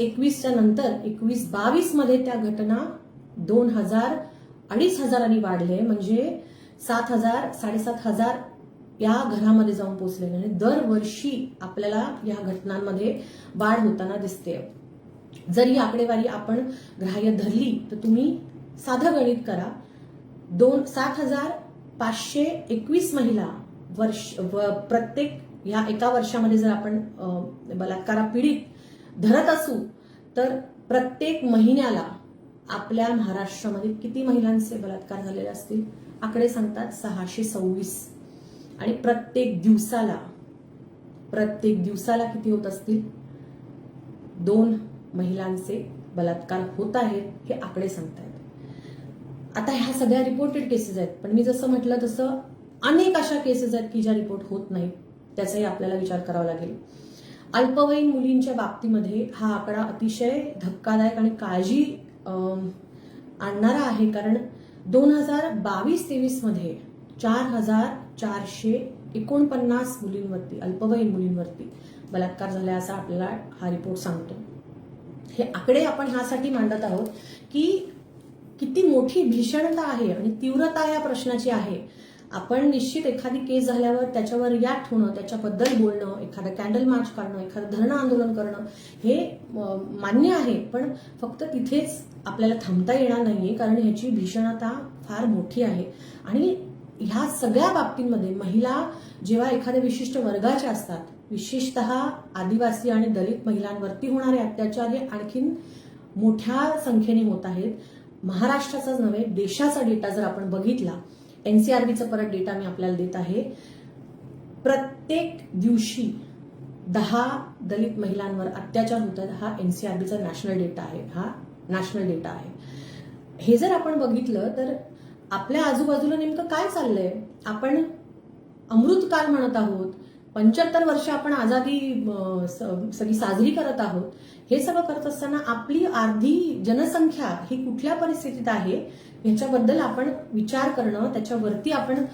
एकवीसच्या नंतर एकवीस बावीसमध्ये त्या घटना दोन हजार अडीच हजारांनी वाढले. म्हणजे सात हजार साडेसात हजार या घरामध्ये जाऊन पोचलेले म्हणजे आणि दरवर्षी आपल्याला या घटनांमध्ये वाढ होताना दिसते. जर ही आकडेवारी आपण ग्राह्य धरली तर तुम्ही साधं गणित करा. दोन सात हजार पाचशे एकवीस महिला वर्ष व प्रत्येक ह्या एका वर्षामध्ये जर आपण बलात्कारा पीडित धरत असू तर प्रत्येक महिन्याला आपल्या महाराष्ट्रामध्ये किती महिलांचे बलात्कार झालेले असतील? आकडे सांगतात सहाशे सव्वीस. आणि प्रत्येक दिवसाला प्रत्येक दिवसाला किती होत असतील? दोन महिलांचे बलात्कार होत आहेत हे आकडे सांगतायत. आता ह्या सगळ्या रिपोर्टेड केसेस आहेत पण मी जसं म्हटलं तसं अनेक अशा केसेस आहेत की ज्या रिपोर्ट होत नाहीत. त्याचाही आपल्याला विचार करावा लागेल. अल्पवयीन मुलींच्या बाबतीमध्ये हा आकडा अतिशय धक्कादायक आणि काळजी आणणारा आहे. कारण दोन हजार बावीस तेवीसमध्ये चार हजार चारशे एकोणपन्नास मुलींवरती अल्पवयीन मुलींवरती बलात्कार झाला असा आपल्याला हा रिपोर्ट सांगतो. हे आकडे आपण ह्यासाठी मांडत आहोत की किती मोठी भीषणता आहे आणि तीव्रता या प्रश्नाची आहे. आपण निश्चित एखादी केस झाल्यावर त्याच्यावर रिॲक्ट होणं त्याच्याबद्दल बोलणं एखादं कॅन्डल मार्च काढणं एखादं धरणं आंदोलन करणं हे मान्य आहे. पण फक्त तिथेच आपल्याला थांबता येणार नाहीये कारण ह्याची भीषणता फार मोठी आहे. आणि ह्या सगळ्या बाबतींमध्ये महिला जेव्हा एखाद्या विशिष्ट वर्गाच्या असतात विशेषतः आदिवासी आणि दलित महिलांवरती होणारे अत्याचार हे आणखीन मोठ्या संख्येने होत आहेत. महाराष्ट्राचाच नव्हे देशाचा डेटा जर आपण बघितला एनसीआरबीचा परत डेटा मी आपल्याला देत आहे. प्रत्येक दिवशी दहा दलित महिलांवर अत्याचार होत आहेत हा एनसीआरबीचा नॅशनल डेटा आहे हा नॅशनल डेटा आहे. हे जर आपण बघितलं तर आपल्या आजूबाजूला नेमकं काय चाललंय? आपण अमृतकाल म्हणत आहोत पंच्याहत्तर वर्ष आपण आझादी सगळी साजरी करत आहोत हे सगळं करत असताना आपली अर्धी जनसंख्या ही कुठल्या परिस्थितीत आहे ह्याच्याबद्दल आपण विचार करणं त्याच्यावरती आपण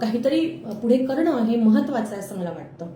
काहीतरी पुढे करणं हे महत्वाचं आहे असं मला वाटतं.